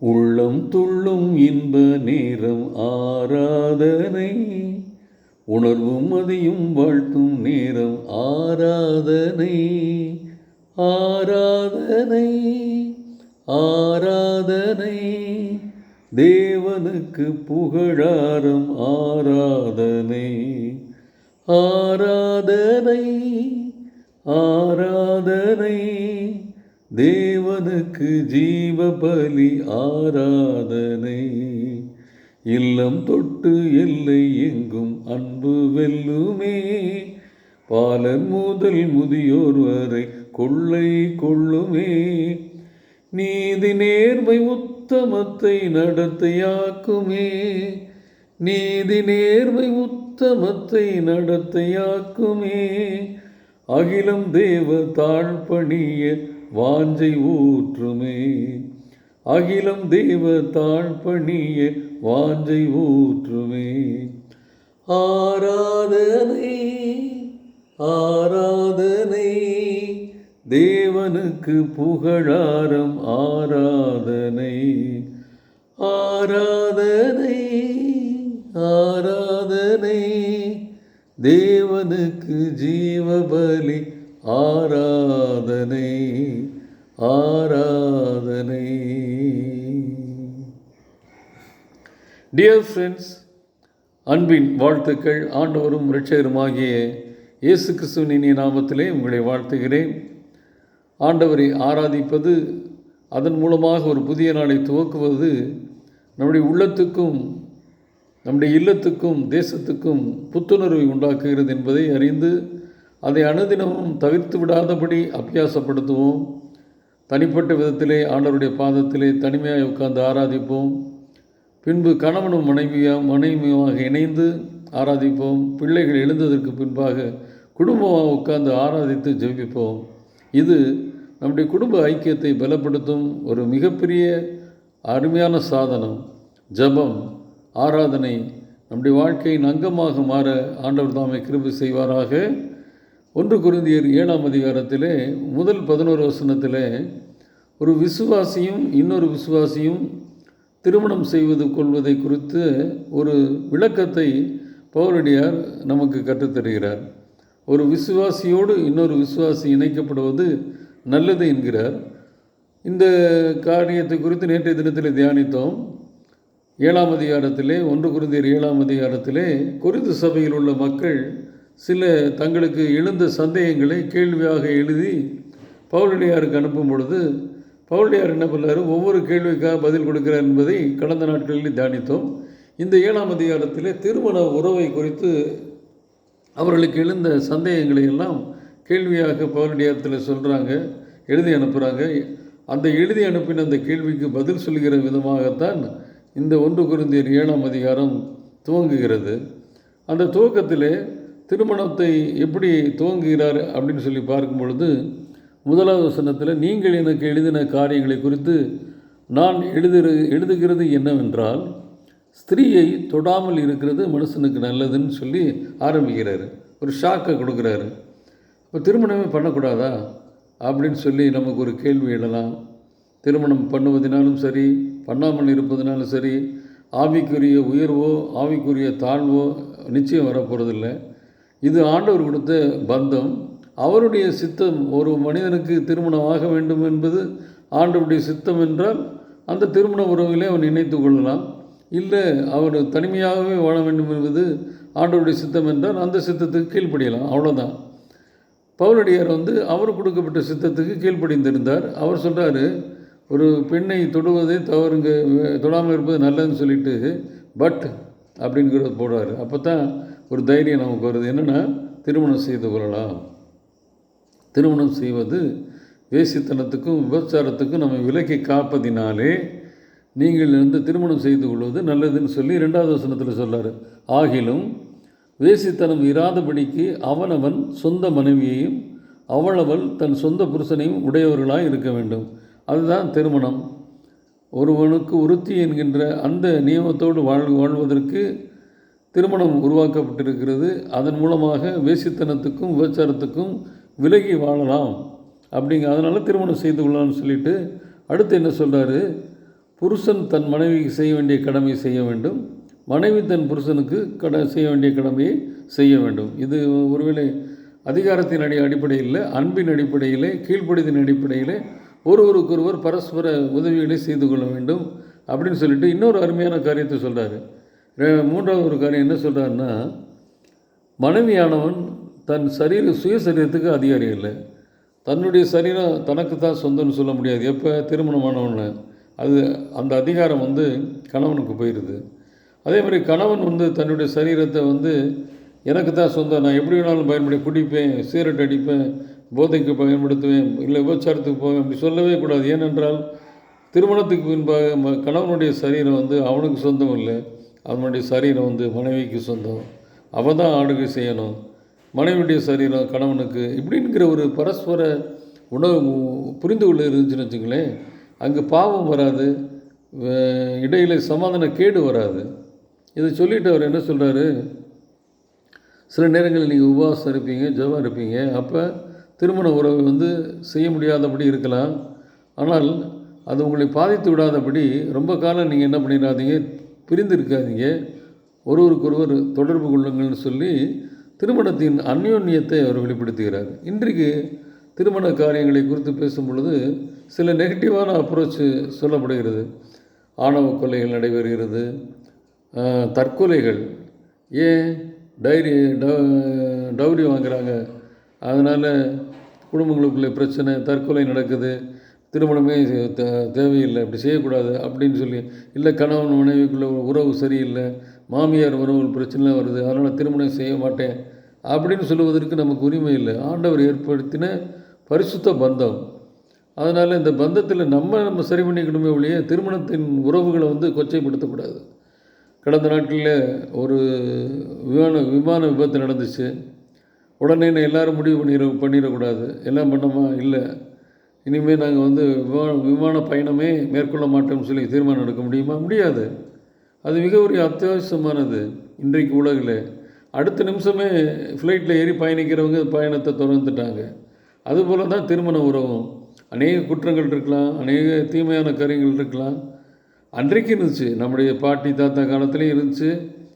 உள்ளம் துள்ளும் இன்ப நேரம் ஆராதனை. உணர்வும் மதியும் வாழ்த்தும் நேரம் ஆராதனை. ஆராதனை ஆராதனை. தேவனுக்கு புகழாரம் ஆராதனை. ஆராதனை ஆராதனை. தேவனுக்கு ஜீவபலி ஆராதனை. இல்லம் தொட்டு எல்லை எங்கும் அன்பு வெல்லுமே. பாலர் முதல் முதியோர் வரை கொள்ளை கொள்ளுமே. நீதி நேர்மை உத்தமத்தை நடத்தையாக்குமே. நீதி நேர்மை உத்தமத்தை நடத்தையாக்குமே. அகிலம் தேவ தாழ்பணிய வாஞ்சை ஊற்றுமே. அகிலம் தெய்வ தாழ்பணிய வாஞ்சை ஊற்றுமே. ஆராதனை ஆராதனை தேவனுக்கு புகழாரம் ஆராதனை. ஆராதனை ஆராதனை தேவனுக்கு ஜீவபலி ஆராதனை. ஆராதனை. டியர் ஃப்ரெண்ட்ஸ் அன்பின் வாழ்த்துக்கள். ஆண்டவரும் இரட்சகருமாகிய இயேசு கிறிஸ்துவின் இனிய நாமத்திலே உங்களை வாழ்த்துகிறேன். ஆண்டவரை ஆராதிப்பது அதன் மூலமாக ஒரு புதிய நாளை துவக்குவது நம்முடைய உள்ளத்துக்கும் நம்முடைய இல்லத்துக்கும் தேசத்துக்கும் புத்துணர்வை உண்டாக்குகிறது என்பதை அறிந்து அதை அனுதினமும் தவிர்த்து விடாதபடி அபியாசப்படுத்துவோம். தனிப்பட்ட விதத்திலே ஆண்டவருடைய பாதத்திலே தனிமையாக உட்கார்ந்து ஆராதிப்போம். பின்பு கணவனும் மனைவியாக மனைவியுமாக இணைந்து ஆராதிப்போம். பிள்ளைகள் எழுந்ததற்கு பின்பாக குடும்பமாக உட்கார்ந்து ஆராதித்து ஜெபிப்போம். இது நம்முடைய குடும்ப ஐக்கியத்தை பலப்படுத்தும் ஒரு மிகப்பெரிய அருமையான சாதனம். ஜபம் ஆராதனை நம்முடைய வாழ்க்கையின் அங்கமாக மாற ஆண்டவர் தாமை கிருபி செய்வாராக. ஒன்று குருந்தியர் ஏழாம் அதிகாரத்திலே முதல் பதினோரு வசனத்திலே ஒரு விசுவாசியும் இன்னொரு விசுவாசியும் திருமணம் செய்வது கொள்வதை குறித்து ஒரு விளக்கத்தை பவுலடியார் நமக்கு கற்றுத்தருகிறார். ஒரு விசுவாசியோடு இன்னொரு விசுவாசி இணைக்கப்படுவது நல்லது என்கிறார். இந்த காரியத்தை குறித்து நேற்றைய தினத்தில் தியானித்தோம். ஏழாம் அதிகாரத்திலே ஒன்று குருந்தியர் ஏழாம் அதிகாரத்திலே குறித்து சபையில் உள்ள மக்கள் சில தங்களுக்கு எழுந்த சந்தேகங்களை கேள்வியாக எழுதி பவுலடியாருக்கு அனுப்பும் பொழுது பவுலடியார் என்ன பண்ணார் ஒவ்வொரு கேள்விக்காக பதில் கொடுக்கிறார் என்பதை கடந்த நாட்களில் தியானித்தோம். இந்த ஏழாம் அதிகாரத்தில் திருமண உறவை குறித்து அவர்களுக்கு எழுந்த சந்தேகங்களை எல்லாம் கேள்வியாக பவுலடியாரத்தில் சொல்கிறாங்க எழுதி அனுப்புகிறாங்க அந்த எழுதி அனுப்பின அந்த கேள்விக்கு பதில் சொல்கிற விதமாகத்தான் இந்த ஒன்று குருந்தியர் ஏழாம் அதிகாரம் துவங்குகிறது. அந்த துவக்கத்திலே திருமணத்தை எப்படி துவங்குகிறார் அப்படின்னு சொல்லி பார்க்கும் பொழுது முதலாவது வசனத்தில் நீங்கள் எனக்கு எழுதின காரியங்களை குறித்து நான் எழுதுகிற எழுதுகிறது என்னவென்றால் ஸ்திரீயை தொடாமல் இருக்கிறது மனுஷனுக்கு நல்லதுன்னு சொல்லி ஆரம்பிக்கிறாரு. ஒரு ஷாக்கை கொடுக்குறாரு. இப்போ திருமணமே பண்ணக்கூடாதா? அப்படின்னு சொல்லி நமக்கு ஒரு கேள்வி எழலாம். திருமணம் பண்ணுவதனாலும் சரி பண்ணாமல் இருப்பதனாலும் சரி ஆவிக்குரிய உயர்வோ ஆவிக்குரிய தாழ்வோ நிச்சயம் வரப்போகிறதில்ல இது ஆண்டவர் கொடுத்த பந்தம். அவருடைய சித்தம் ஒரு மனிதனுக்கு திருமணம் ஆக வேண்டும் என்பது ஆண்டவருடைய சித்தம் என்றால் அந்த திருமண உறவிலே அவன் இணைத்து கொள்ளலாம். இல்லை அவர் தனிமையாகவே வாழ வேண்டும் என்பது ஆண்டவருடைய சித்தம் என்றால் அந்த சித்தத்துக்கு கீழ்ப்படியலாம். அவ்வளோதான் பவுலடியார் வந்து அவர் கொடுக்கப்பட்ட சித்தத்துக்கு கீழ்ப்படிந்திருந்தார். அவர் சொல்கிறாரு ஒரு பெண்ணை தொடுவதே தவறுங்க தொடாமல் இருப்பது நல்லதுன்னு சொல்லிட்டு பட் அப்படிங்கிறத போடுறாரு. அப்போ தான் ஒரு தைரியம் நமக்கு வருது. என்னென்னா திருமணம் செய்து கொள்ளலாம். திருமணம் செய்வது வேசித்தனத்துக்கும் விபச்சாரத்துக்கும் நம்ம விலக்கி காப்பதினாலே நீங்கள் வந்து திருமணம் செய்து கொள்வது நல்லதுன்னு சொல்லி ரெண்டாவது வசனத்தில் சொல்கிறார் ஆகிலும் வேசித்தனம் இராதபடிக்கு அவனவன் சொந்த மனைவியையும் அவளவள் தன் சொந்த புருஷனையும் உடையவர்களாக இருக்க வேண்டும். அதுதான் திருமணம். ஒருவனுக்கு உறுத்தி என்கின்ற அந்த நியமத்தோடு வாழ் வாழ்வதற்கு திருமணம் உருவாக்கப்பட்டிருக்கிறது. அதன் மூலமாக வேசித்தனத்துக்கும் விபச்சாரத்துக்கும் விலகி வாழலாம் அப்படிங்க அதனால் திருமணம் செய்து கொள்ளலாம்னு சொல்லிட்டு அடுத்து என்ன சொல்கிறாரு புருஷன் தன் மனைவிக்கு செய்ய வேண்டிய கடமையை செய்ய வேண்டும். மனைவி தன் புருஷனுக்கு கட செய்ய வேண்டிய கடமையை செய்ய வேண்டும். இது ஒருவேளை அதிகாரத்தின் அடி அடிப்படையில் அன்பின் அடிப்படையில் கீழ்ப்படிதின் அடிப்படையில் ஒருவருக்கொருவர் பரஸ்பர உதவிகளை செய்து கொள்ள வேண்டும் அப்படின்னு சொல்லிட்டு இன்னொரு அருமையான காரியத்தை சொல்கிறாரு மூன்றாவது ஒரு காரியம் என்ன சொல்கிறாருன்னா மனைவியானவன் தன் சரீர சுயசரீரத்துக்கு அதிகாரி இல்லை தன்னுடைய சரீரம் தனக்கு தான் சொந்தம்னு சொல்ல முடியாது. எப்போ திருமணமானவன அது அந்த அதிகாரம் வந்து கணவனுக்கு போயிடுது அதே மாதிரி கணவன் வந்து தன்னுடைய சரீரத்தை வந்து எனக்கு தான் சொந்தம். நான் எப்படி வேணாலும் பயன்படி குடிப்பேன் சீரட் அடிப்பேன் போதைக்கு பயன்படுத்துவேன் இல்லை விபச்சாரத்துக்கு போவேன் அப்படி சொல்லவே கூடாது. ஏனென்றால் திருமணத்துக்கு பின்பாக கணவனுடைய சரீரம் வந்து அவனுக்கு சொந்தம் இல்லை. அவனுடைய சரீரம் வந்து மனைவிக்கு சொந்தம். அவன் தான் ஆடுகை செய்யணும். மனைவியுடைய சரீரம் கணவனுக்கு இப்படிங்கிற ஒரு பரஸ்பர உணவு புரிந்து கொள்ள இருந்துச்சுன்னு வச்சுங்களேன் அங்கே பாவம் வராது இடையில சமாதான கேடு வராது. இதை சொல்லிட்டு அவர் என்ன சொல்கிறாரு சில நேரங்களில் நீங்கள் உபவாசம் இருப்பீங்க ஜபம் இருப்பீங்க அப்போ திருமண உறவு வந்து செய்ய முடியாதபடி இருக்கலாம். ஆனால் அது உங்களை பாதித்து விடாதபடி ரொம்ப காலம் நீங்கள் என்ன பண்ணிடாதீங்க பிரிந்து இருக்காதீங்க. ஒருவருக்கொருவர் தொடர்பு கொள்ளுங்கள்னு சொல்லி திருமணத்தின் அந்யோன்யத்தை அவர் வெளிப்படுத்துகிறார். இன்றைக்கு திருமண காரியங்களை குறித்து பேசும் பொழுது சில நெகட்டிவான அப்ரோச்சு சொல்லப்படுகிறது. ஆணவ கொலைகள் நடைபெறுகிறது. தற்கொலைகள். ஏன்? டைரி டவுரி வாங்குறாங்க. அதனால் குடும்பங்களுக்குள்ளே பிரச்சனை தற்கொலை நடக்குது. திருமணமே தே தேவையில்லை. அப்படி செய்யக்கூடாது அப்படின்னு சொல்லி இல்லை கணவன் மனைவிக்குள்ளே உறவு சரியில்லை. மாமியார் உறவு பிரச்சனை வருது. அதனால் திருமணம் செய்ய மாட்டேன். அப்படின்னு சொல்லுவதற்கு நமக்கு உரிமை இல்லை. ஆண்டவர் ஏற்படுத்தின பரிசுத்த பந்தம். அதனால் இந்த பந்தத்தில் நம்ம நம்ம சரி பண்ணிக்கணுமே ஒழிய திருமணத்தின் உறவுகளை வந்து கொச்சைப்படுத்தக்கூடாது. கடந்த நாட்களில் ஒரு விமான விமான விபத்து நடந்துச்சு. உடனே நான் எல்லாரும் முடிவு பண்ணிட பண்ணிடக்கூடாது. எல்லாம் பண்ணமா? இல்லை. இனிமேல் நாங்கள் வந்து விமான விமான பயணமே மேற்கொள்ள மாட்டோம்னு சொல்லி தீர்மானம் எடுக்க முடியுமா? முடியாது. அது மிக ஒரு அத்தியாவசியமானது இன்றைக்கு உலகில். அடுத்த நிமிஷமே ஃப்ளைட்டில் ஏறி பயணிக்கிறவங்க பயணத்தை தொடர்ந்துட்டாங்க. அதுபோல் தான் திருமண உறவும். அநேக குற்றங்கள் இருக்கலாம் அநேக தீமையான காரியங்கள் இருக்கலாம். அன்றைக்கும் இருந்துச்சு. நம்முடைய பாட்டி தாத்தா காலத்துலேயும் இருந்துச்சு.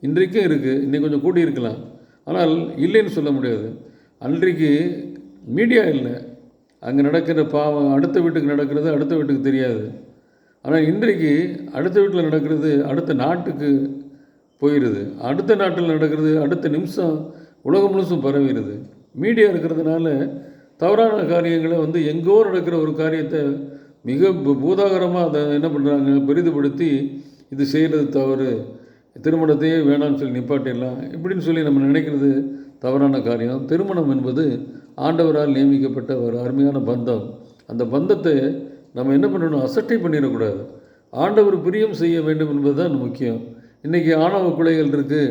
இன்றைக்கும் இருக்குது இன்றைக்கி கொஞ்சம் கூடி இருக்கலாம். ஆனால் இல்லைன்னு சொல்ல முடியாது. அன்றைக்கு மீடியா இல்லை. அங்கே நடக்கிற பாவம் அடுத்த வீட்டுக்கு நடக்கிறது அடுத்த வீட்டுக்கு தெரியாது. ஆனால் இன்றைக்கு அடுத்த வீட்டில் நடக்கிறது அடுத்த நாட்டுக்கு போயிடுது அடுத்த நாட்டில் நடக்கிறது அடுத்த நிமிஷம் உலகம் முழுசும் பரவிடுது. மீடியா இருக்கிறதுனால தவறான காரியங்களை வந்து எங்கோ நடக்கிற ஒரு காரியத்தை மிக பூதாகரமாக அதை என்ன பண்ணுறாங்க பெரிதுபடுத்தி இது செய்கிறது தவறு. திருமணத்தையே வேணாம்னு சொல்லி நிப்பாட்டிடலாம். இப்படின்னு சொல்லி நம்ம நினைக்கிறது தவறான காரியம். திருமணம் என்பது ஆண்டவரால் நியமிக்கப்பட்ட ஒரு அருமையான பந்தம். அந்த பந்தத்தை நம்ம என்ன பண்ணணும்? அசட்டை பண்ணிடக்கூடாது. ஆண்டவர் பிரியம் செய்ய வேண்டும் என்பது தான் முக்கியம். இன்றைக்கி ஆணவ கொலைகள் இருக்குது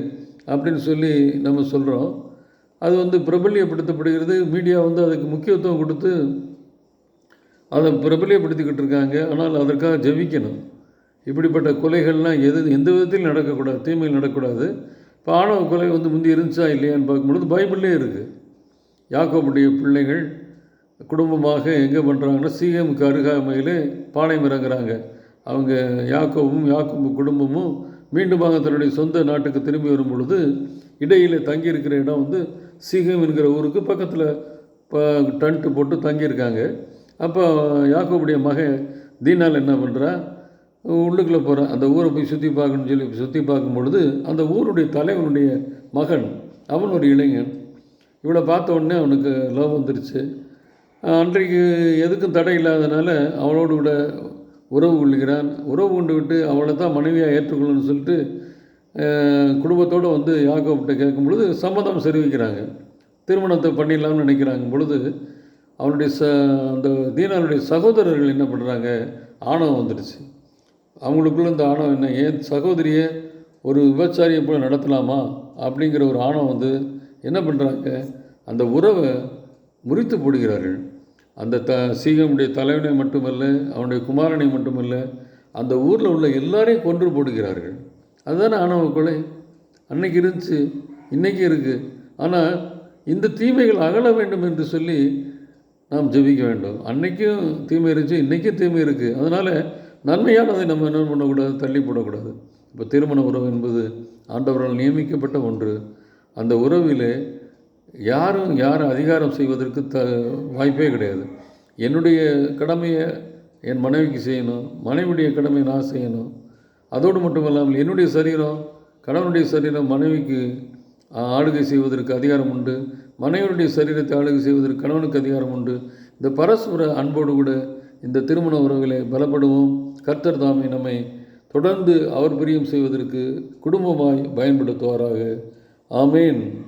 அப்படின்னு சொல்லி நம்ம சொல்கிறோம் அது வந்து பிரபல்யப்படுத்தப்படுகிறது. மீடியா வந்து அதுக்கு முக்கியத்துவம் கொடுத்து அதை பிரபல்யப்படுத்திக்கிட்டு இருக்காங்க. ஆனால் அதற்காக ஜெபிக்கணும். இப்படிப்பட்ட கொலைகள்லாம் எது எந்த விதத்தில் நடக்கக்கூடாது தீமையில் நடக்கக்கூடாது. இப்போ ஆணவ கொலை வந்து முந்தி இருந்துச்சா இல்லையான்னு பார்க்கும்பொழுது பைபிளே இருக்குது யாக்கோபுடைய பிள்ளைகள் குடும்பமாக எங்கே பண்ணுறாங்கன்னா சிஎம்க்கு அருகாமையில் பாளையம் இறங்குறாங்க. அவங்க யாக்கோவும் யாக்கோபு குடும்பமும் மீண்டுமாக தன்னுடைய சொந்த நாட்டுக்கு திரும்பி வரும் பொழுது இடையில் தங்கியிருக்கிற இடம் வந்து சீகம் என்கிற ஊருக்கு பக்கத்தில் இப்போ டன்ட்டு போட்டு தங்கியிருக்காங்க. அப்போ யாக்கோபுடைய மகன் தீனால் என்ன பண்ணுறா உள்ளுக்குள்ளே போகிறான் அந்த ஊரை போய் சுற்றி பார்க்கணும்னு சொல்லி சுற்றி பார்க்கும் பொழுது அந்த ஊருடைய தலைவனுடைய மகன் அவன் ஒரு இளைஞன். இவளை பார்த்த உடனே அவனுக்கு லவ் வந்துருச்சு. அன்றைக்கு எதுக்கும் தடை இல்லாதனால அவளோடு கூட உறவு கொள்கிறான். உறவு கொண்டு விட்டு அவளை தான் மனைவியாக ஏற்றுக்கொள்ளணும்னு சொல்லிட்டு குடும்பத்தோடு வந்து யாக்கோப்கிட்ட கேட்கும் பொழுது சம்மதம் தெரிவிக்கிறாங்க. திருமணத்தை பண்ணிடலாம்னு நினைக்கிறாங்க பொழுது அவனுடைய ச அந்த தீனாருடைய சகோதரர்கள் என்ன பண்ணுறாங்க ஆணவம் வந்துடுச்சு. அவங்களுக்குள்ள இந்த ஆணவம் என்ன? ஏன் சகோதரியை ஒரு விபச்சாரியை போல நடத்தலாமா? அப்படிங்கிற ஒரு ஆணவம் வந்து என்ன பண்ணுறாங்க அந்த உறவை முறித்து போடுகிறார்கள். அந்த த சீகமுடைய தலைவனை மட்டுமல்ல அவனுடைய குமாரனை மட்டுமல்ல அந்த ஊரில் உள்ள எல்லாரையும் கொன்று போடுகிறார்கள். அதுதானே ஆணவ கொலை? அன்னைக்கு இருந்துச்சு இன்றைக்கி இருக்குது ஆனால் இந்த தீமைகள் அகல வேண்டும் என்று சொல்லி நாம் ஜெபிக்க வேண்டும். அன்றைக்கும் தீமை இருந்துச்சு இன்றைக்கும் தீமை இருக்குது அதனால் நன்மையானதை நம்ம என்ன பண்ணக்கூடாது? தள்ளி போடக்கூடாது. இப்போ திருமண உறவு என்பது ஆண்டவரால் நியமிக்கப்பட்ட ஒன்று. அந்த உறவிலே யாரும் யாரும் அதிகாரம் செய்வதற்கு த வாய்ப்பே கிடையாது. என்னுடைய கடமையை என் மனைவிக்கு செய்யணும் மனைவியுடைய கடமையை நான் செய்யணும். அதோடு மட்டுமல்லாமல் என்னுடைய சரீரம் கணவனுடைய சரீரம் மனைவிக்கு ஆளுகை செய்வதற்கு அதிகாரம் உண்டு. மனைவியுடைய சரீரத்தை ஆளுகை செய்வதற்கு கணவனுக்கு அதிகாரம் உண்டு. இந்த பரஸ்பர அன்போடு கூட இந்த திருமண உறவுகளை பலப்படுவோம். கர்த்தர் தாமே நம்மை தொடர்ந்து அவர் பிரியம் செய்வதற்கு குடும்பமாய் பயன்படுத்துவாராக. ஆமேன்.